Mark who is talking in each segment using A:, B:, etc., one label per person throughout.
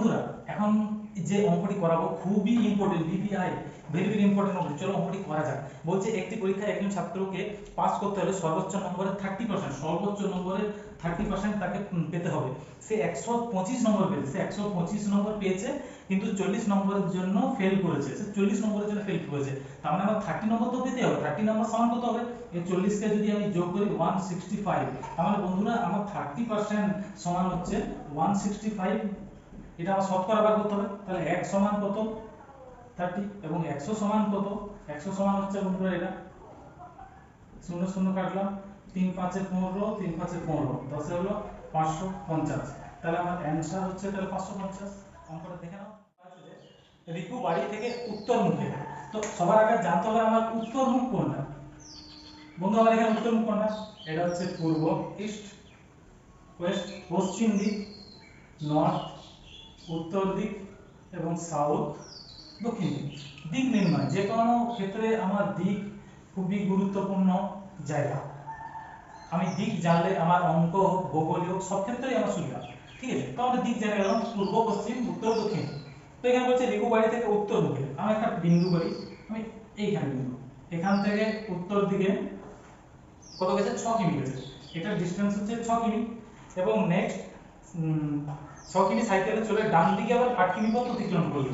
A: বন্ধুরা, এখন যে অঙ্কটি করাবো খুবই ইম্পর্টেন্ট বিপিআই ভেরি ভেরি ইম্পর্টেন্ট অঙ্ক চলো অঙ্কটি করা যাক। বলছে একটি পরীক্ষায় একজন ছাত্রকে পাস করতে হলে সর্বোচ্চ নম্বরের থার্টি পার্সেন্ট সর্বোচ্চ নম্বরের থার্টি পার্সেন্ট তাকে পেতে হবে। সে একশো পঁচিশ নম্বর পেয়েছে, সে একশো পঁচিশ নম্বর পেয়েছে, কিন্তু চল্লিশ নম্বরের জন্য ফেল করেছে। সে চল্লিশ নম্বরের জন্য ফেল করেছে। তার মানে আমার থার্টি নম্বর তো পেতে হবে। থার্টি নম্বর সমান কত হবে? এই চল্লিশকে যদি আমি যোগ করি ওয়ান সিক্সটি ফাইভ তাহলে বন্ধুরা, আমার থার্টি পার্সেন্ট সমান হচ্ছে ওয়ান সিক্সটি ফাইভ এটা আমার শতকরা বার করতে হবে। তাহলে এক সমান কত? থার্টি এবং একশো সমান কত? একশো সমান হচ্ছে বন্ধুরা এটা। শূন্য শূন্য কাটলাম। তিন পাঁচে পনেরো, তিন পাঁচে পনেরো। দশে হলো পাঁচশো পঞ্চাশ। তাহলে আমার অ্যান্সার হচ্ছে তাহলে পাঁচশো পঞ্চাশ। অঙ্কটা দেখে নাও। রিকু বাড়ি থেকে উত্তর মুখে তো সবার আগে জানতে হবে আমার উত্তর মুখ কোনটা? বন্ধু, আমার এখানে উত্তর মুখ কোনটা? এটা হচ্ছে পূর্ব ইস্ট ওয়েস্ট পশ্চিম দিক নর্থ উত্তর দিক এবং সাউথ দক্ষিণ দিক। দিক নির্ণয়, যে কোনো ক্ষেত্রে আমার দিক খুবই গুরুত্বপূর্ণ জায়গা। আমি দিক জানলে আমার অঙ্ক, ভৌগোলিক সব ক্ষেত্রেই আমার সুবিধা। ঠিক আছে? তো আমরা দিক জেনে গেলাম, পূর্ব, পশ্চিম, উত্তর, দক্ষিণ। তো এখানে বলছে রিকু বাড়ি থেকে উত্তর দিকে। আমি একটা বিন্দু করি, আমি এইখানে বিন্দু। এখান থেকে উত্তর দিকে কত গেছে? ছ কিমি গেছে। এটার ডিসটেন্স হচ্ছে ছ কিমি। এবং নেক্সট কিমি সাইকেলে চলে ডান দিকে আবার আট কিমি পথ অতিক্রম করল।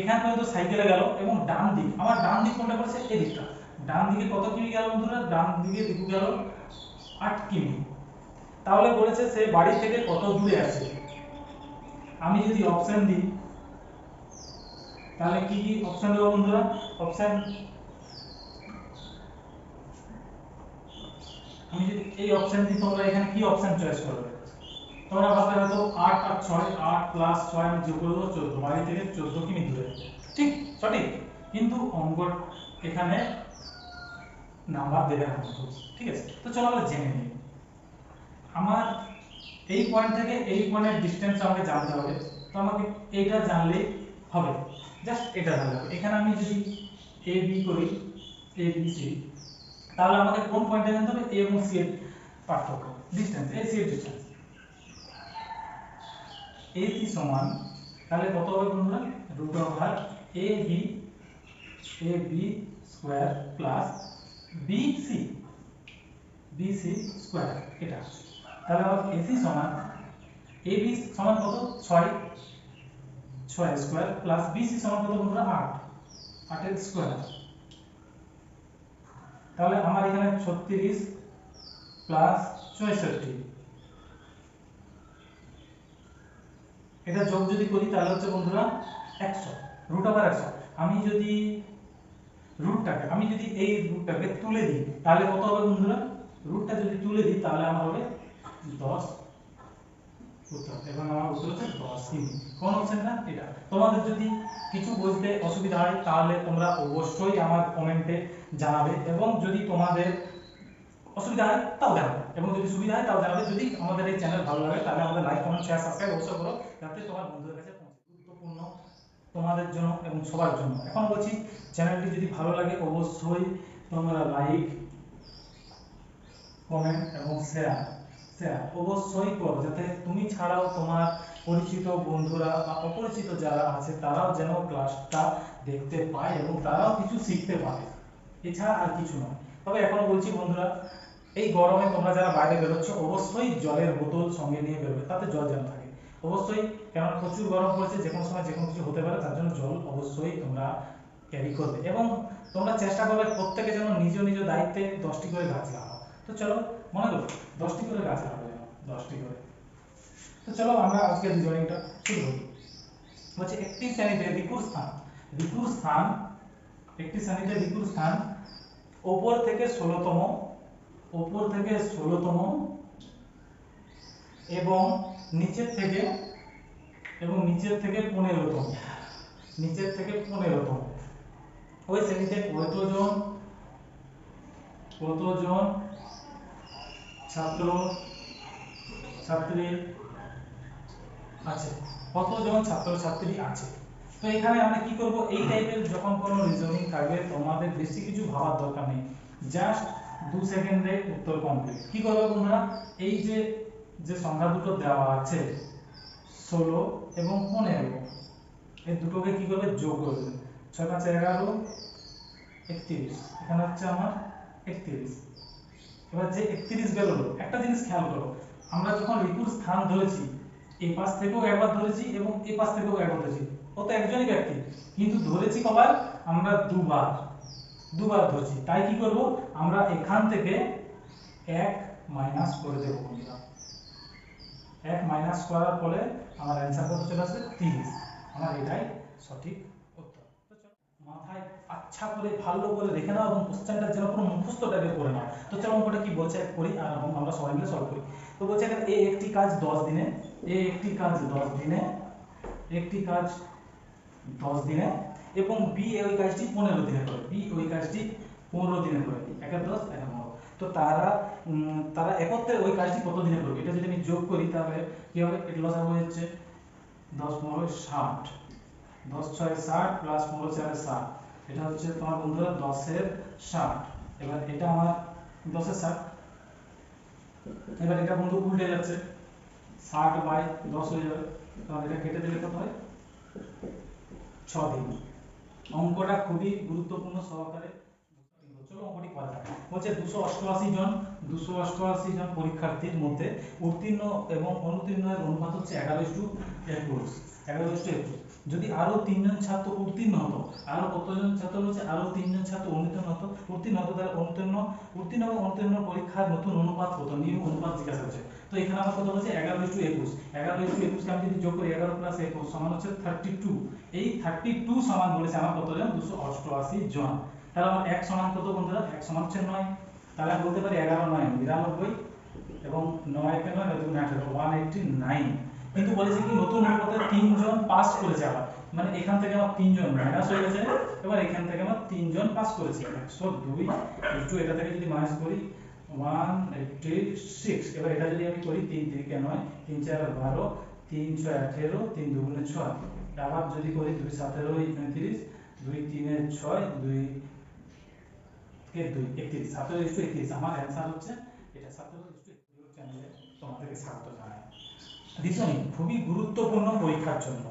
A: এখান পর্যন্ত সাইকেলে গেল এবং ডান দিক আমার ডান দিক কোনটা পড়েছে এই দিকটা। ডান দিকে কত কিমি গেল বন্ধুরা? ডান দিকে দিকু গেল আট কিমি। তাহলে বলেছে সে বাড়ি থেকে কত দূরে আছে? আমি যদি অপশন দিই, তাহলে কি কি অপশন দেবো বন্ধুরা? অপশন আমি যদি এই অপশন দিই, তোমরা এখানে কি অপশন চয়েস করবে? তোমরা ভাববে হয়তো আট আর ছয় আট প্লাস ছয় আমি যোগ করব চোদ্দ। বাড়ি থেকে চোদ্দ কিমি দূরে। ঠিক, সঠিক? কিন্তু অঙ্ক এখানে নাম্বার দেবে না। ঠিক আছে? তো চলো আমরা জেনে নিই। আমার এই পয়েন্ট থেকে এই পয়েন্টের ডিসটেন্স আমাকে জানতে হবে। তো আমাকে এইটা জানলেই হবে। জাস্ট এটা জানলে হবে। এখানে আমি যদি এ বি করি এ বি সি তাহলে আমাকে কোন পয়েন্টে জানতে হবে? এ এবং সি এর পার্থক্য। ডিসটেন্স এ সি এর ডিসটেন্স এ সি সমান, তাহলে কত হবে বন্ধুরা? Root over A B A B square plus B C B C square এটা। তাহলে আমার এসি সমান এ বি সমান কত? ছয়। ছয় স্কোয়ার প্লাস বিসি সমান কত বন্ধুরা? আট। আটের স্কোয়ার তাহলে আমার এখানে ছত্রিশ প্লাস চৌষট্টি এটা যোগ যদি করি, তাহলে হচ্ছে বন্ধুরা একশো রুট ওভার একশো। আমি যদি রুটটাকে আমি যদি এই রুটটাকে তুলে দিই, তাহলে কত হবে বন্ধুরা? রুটটা যদি তুলে দিই, তাহলে আমার হবে দশ। উত্তর। এবং আমার উত্তর হচ্ছে দশ কিমি কোন অপশন না? এটা। তোমাদের যদি কিছু বুঝতে অসুবিধা হয়, তাহলে তোমরা অবশ্যই আমার কমেন্টে জানাবে। এবং যদি তোমাদের অসুবিধা হয়, তাও জানাবে এবং যদি সুবিধা হয়, তাও জানাবে যদি আমাদের এই চ্যানেল ভালো লাগে, তাহলে আমাদের লাইক কমেন্ট শেয়ার সাবস্ক্রাইব অবশ্যই করো। যাতে তোমার বন্ধুদের কাছে গুরুত্বপূর্ণ তোমাদের জন্য এবং সবার জন্য। এখন বলছি চ্যানেলটি যদি ভালো লাগে, অবশ্যই তোমরা লাইক কমেন্ট এবং শেয়ার শেয়ার অবশ্যই করো। যাতে তুমি ছাড়াও তোমার পরিচিত বন্ধুরা বা অপরিচিত যারা আছে, তারাও যেন ক্লাসটা দেখতে পায় এবং তারাও কিছু শিখতে পারে। এছাড়া আর কিছু নয়। তবে এখনও বলছি, বন্ধুরা এই গরমে তোমরা যারা বাইরে বেরোচ্ছ, অবশ্যই জলের বোতল সঙ্গে নিয়ে বেরোবে, তাতে জল যেন থাকে। অবশ্যই কেন প্রচুর গরম পড়েছে, যে কোনো সময় যে কোনো কিছু হতে পারে, তার জন্য জল অবশ্যই তোমরা ক্যারি করবে। এবং তোমরা চেষ্টা করবে প্রত্যেকে যেন নিজ নিজ দায়িত্বে দশটি করে গাছ লাগাও। তো চলো, মনে করো, দশটি করে গাছ লাগাবো যেন, দশটি করে। তো চলো আমরা আজকে ডিজাইনিংটা শুরু করি। বলছে, একটি শ্রেণীতে রিকুর স্থান। রিকুর স্থান, একটি শ্রেণীতে রিকুর স্থান, ওপর থেকে ষোলোতম ওপর থেকে ষোলোতম এবং নিচের থেকে এবং নিচের থেকে পনেরোতম। নিচের থেকে পনেরোতম। ওই শ্রেণীতে কতজন? কতজন? ছাত্র? ছাত্রী? আছে। কতজন ছাত্র ছাত্রী আছে? তো এখানে আমরা কি করব? এই টাইপের যখন কোনো রিজনিং থাকবে, তোমাদের বেশি কিছু ভাবার দরকার নেই। জাস্ট দু সেকেন্ডে উত্তর কমপ্লিট কি করবে বন্ধুরা এই যে যে সংখ্যা দুটো দেওয়া আছে, ষোলো এবং পনেরো, এই দুটোকে কি করবে? যোগ করবে ছয়, পাঁচে, এগারো, একত্রিশ। এখানে হচ্ছে আমার একত্রিশ। এবার যে একত্রিশ বেরোলো, একটা জিনিস খেয়াল করো। আমরা যখন রিপুর স্থান ধরেছি এই পাশ থেকেও একবার ধরেছি এবং এই পাশ থেকেও একবার ধরেছি। ও তো একজনই ব্যক্তি, কিন্তু ধরেছি কবার আমরা দুবার। দুবার ধরছি। তাই কি করব? আমরা এখান থেকে এক মাইনাস করে দেবো বন্ধুরা। এক মাইনাস করার ফলে আমার অ্যান্সার কত চলে আসবে? তিরিশ। আমার এটাই সঠিক উত্তর। তো চলো, মাথায় আচ্ছা করে, ভালো করে রেখে নাও এবং কোশ্চেনটা যেন পুরো মুখস্থ টাইপের করে নাও। তো চলো, অঙ্কটা কি বলছে? করি আর আমরা সবাই মিলে সলভ করি। তো বলছে এখানে এ একটি কাজ দশ দিনে, এ একটি কাজ দশ দিনে, একটি কাজ দশ দিনে এবং বি ওই কাজটি পনেরো দিনে করে। বি ওই কাজটি পনেরো দিনে করে। একের দশ একের পনেরো তো তারা তারা একত্রে ওই কাজটি কত দিনে করবে? এটা যদি আমি যোগ করি, তাহলে কি হবে? এটা লসাগু হচ্ছে দশ, পনেরো, ষাট। দশ, ছয়, ষাট প্লাস পনেরো, চারে, ষাট। এটা হচ্ছে তোমার বন্ধুরা দশের ষাট। এবার এটা আমার দশের ষাট। এবার এটা বন্ধু উল্টে যাচ্ছে। ষাট বাই দশ হয়ে যাবে। তাহলে এটা কেটে দিলে কত হয়? ছ দিন অঙ্কটা খুবই গুরুত্বপূর্ণ সহকারে বলছে দুশো অষ্টআশি জন, দুশো অষ্টআশি জন পরীক্ষার্থীর মধ্যে উত্তীর্ণ এবং অনুত্তীর্ণের অনুপাত হচ্ছে এগারো টু একুশ। এগারো টু একুশ। যদি আরও তিনজন ছাত্র উত্তীর্ণ হতো, আরও কতজন ছাত্র হচ্ছে আরও তিনজন ছাত্র অনুত্তীর্ণ হতো। উত্তীর্ণ হতো তাহলে অনুত্তীর্ণ, উত্তীর্ণ এবং অনুত্তীর্ণ পরীক্ষার নতুন অনুপাত কত? নিউ অনুপাত জিজ্ঞাসা করছে। তো এখানে আমার কত বলছে? এগারো টু একুশ। এগারো টু একুশকে আমি যদি যোগ করি, এগারো প্লাস একুশ সমান হচ্ছে থার্টি টু এই থার্টি টু সমান বলেছে আমার কতজন? দুশো অষ্টআশি জন। তাহলে আমার এক সমান কত বন্ধুরা? এক সমান হচ্ছে নয়। তাহলে আমি বলতে পারি এগারো নয় বিরানব্বই এবং নয় কে নয় নতুন আঠারো ওয়ান এইটটি নাইন কিন্তু বলেছে কি, নতুন অনুপাতে তিনজন পাস করেছে আবার। মানে এখান থেকে আমার তিনজন মাইনাস হয়ে গেছে এবার এখান থেকে আমার তিনজন পাস করেছে। একশো দুই একটু এটা থেকে যদি মাইনাস করি ওয়ান সিক্স এবার এটা যদি আমি করি, তিন তিরিকে নয়, তিন চার বারো, তিন ছয় আঠেরো, তিন দুগুণে ছয়। আবার যদি করি দুই সতেরো পঁয়ত্রিশ, দুই তিনে ছয়, দুই কে দুই? একত্রিশ। সতেরো ইস্টু একত্রিশ। আমার অ্যান্সার হচ্ছে, এটা সতেরো একত্রিশ চ্যানেলে তোমাদেরকে স্বাগত জানাই। রিজনিং খুবই গুরুত্বপূর্ণ পরীক্ষার জন্য।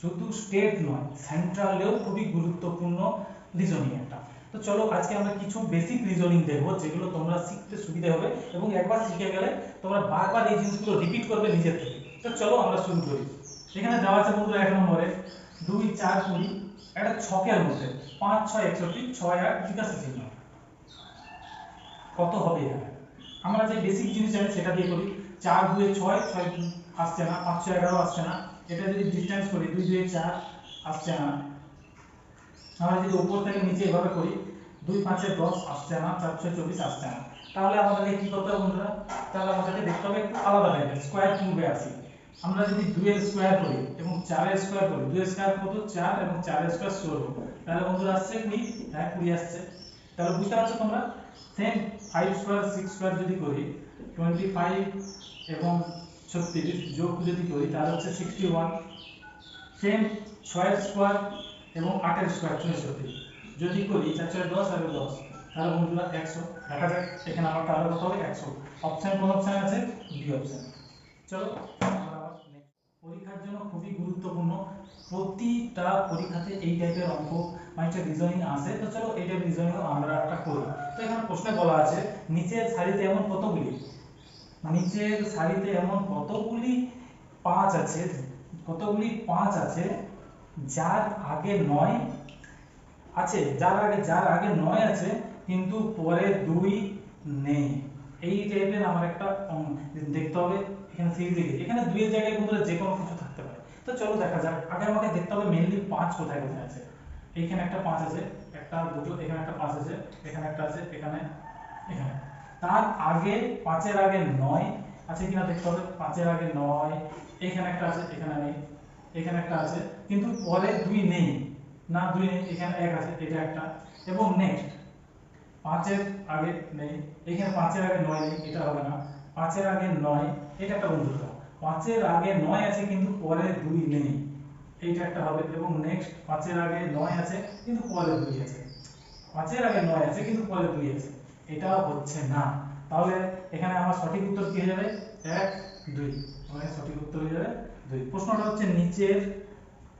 A: শুধু স্টেট নয় সেন্ট্রালেও খুবই গুরুত্বপূর্ণ রিজনিং একটা। তো চলো আজকে আমরা কিছু বেসিক রিজনিং দেখব, যেগুলো তোমরা শিখতে সুবিধা হবে এবং একবার শিখে গেলে তোমরা বারবার এই জিনিসগুলো রিপিট করবে নিজের থেকে। তো চলো আমরা শুরু করি। এখানে দেওয়া আছে বন্ধুরা এক নম্বরে, দুই, চার, কুড়ি একটা ছকের মধ্যে, পাঁচ, ছয়, একষট্টি, ছয়, আট জিজ্ঞাসা চিহ্ন। কত হবে এখানে? আমরা যে বেসিক জিনিস জানি সেটা দিয়ে করি। চার, দুয়ে ছয় ছয় আসছে না, পাঁচ ছয় এগারো আসছে না। এটা যদি ডিস্টেন্স করি, দুই দুয়ে চার, আসছে না। আমরা যদি উপর থেকে নিচে এভাবে করি, দুই, পাঁচে দশ, আসছে না, চার, ছয়, চব্বিশ, আসছে না। তাহলে আমাদেরকে কি করতে হবে বন্ধুরা? তাহলে আমাদেরকে দেখতে হবে একটু আলাদা টাইপের স্কোয়ার কিউবে আসি আমরা যদি দুইয়ের স্কোয়ার করি এবং চারের স্কোয়ার করি, দুইয়ের স্কোয়ার কত? চার এবং চারের স্কোয়ার ষোলো। তাহলে বন্ধুরা আসছে কুড়ি হ্যাঁ কুড়ি আসছে। তাহলে বুঝতে পারছ তোমরা? Same five square six square যদি করি টোয়েন্টি ফাইভ এবং ছত্রিশ যোগ যদি করি তাহলে হচ্ছে সিক্সটি ওয়ান সেম ছয়ের স্কোয়ার এবং আটের স্কোয়ার চৌষট্টি যদি করি, চার ছয় দশ আর দশ, তাহলে বন্ধুরা একশো, দেখা যাক, এখানে আমার তাহলে কত হবে? একশো। অপশন কোন অপশন আছে? বি অপশন চলো। পরীক্ষার জন্য খুবই গুরুত্বপূর্ণ। প্রতিটা পরীক্ষাতে এই টাইপের অঙ্ক মানে রিজনিং আসে তো চলো, এই টাইপের রিজনিং আমরা একটা করি। তো এখানে প্রশ্নে বলা আছে, নিচের সারিতে এমন কতগুলি নিচের সারিতে এমন কতগুলি পাঁচ আছে, কতগুলি পাঁচ আছে, যার আগে নয় আছে, যার আগে যার আগে নয় আছে, কিন্তু পরে দুই নেই। এই টাইপের আমার একটা দেখতে হবে এখানে সিরিজ লিখে এখানে দুইয়ের জায়গায় বন্ধুরা যে কোনো কিছু থাকতে পারে। তো চলো দেখা যাক। আগে আমাকে দেখতে হবে মেইনলি পাঁচ কোথায় কোথায় আছে। এইখানে একটা পাঁচ আছে, একটা, দুটো, এখানে একটা পাঁচ আছে, এখানে একটা আছে, এখানে এখানে। তার আগে, পাঁচের আগে নয়, আছে কিনা দেখতে হবে? পাঁচের আগে নয়, এখানে একটা আছে, এখানে নেই, এখানে একটা আছে, কিন্তু পরে দুই নেই, না দুই নেই, এখানে এক আছে, এটা একটা। এবং নেক্সট পাঁচের আগে নেই, এখানে পাঁচের আগে নয় নেই, এটা হবে না। পাঁচের আগে নয়, এটা একটা বন্ধুত্ব পাঁচের আগে নয় আছে, কিন্তু পরে দুই নেই, এইটা একটা হবে। এবং নেক্সট পাঁচের আগে নয় আছে, কিন্তু পরে দুই আছে। পাঁচের আগে নয় আছে, কিন্তু পরে দুই আছে। এটা হচ্ছে না। তাহলে এখানে আমার সঠিক উত্তর কি হয়ে যাবে? এক, দুই। মানে সঠিক উত্তর হয়ে যাবে দুই। প্রশ্নটা হচ্ছে নিচের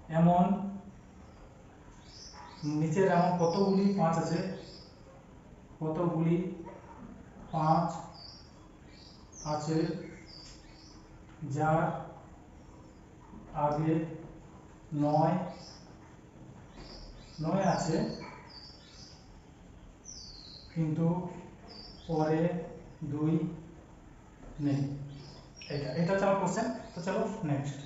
A: এমন নিচের এমন কতগুলি পাঁচ আছে? কতগুলি পাঁচ আছে যার আগে নয় নয় আছে? কিন্তু পরে দুই নেই। এটা এটা চলো কোশ্চেন তো চলো নেক্সট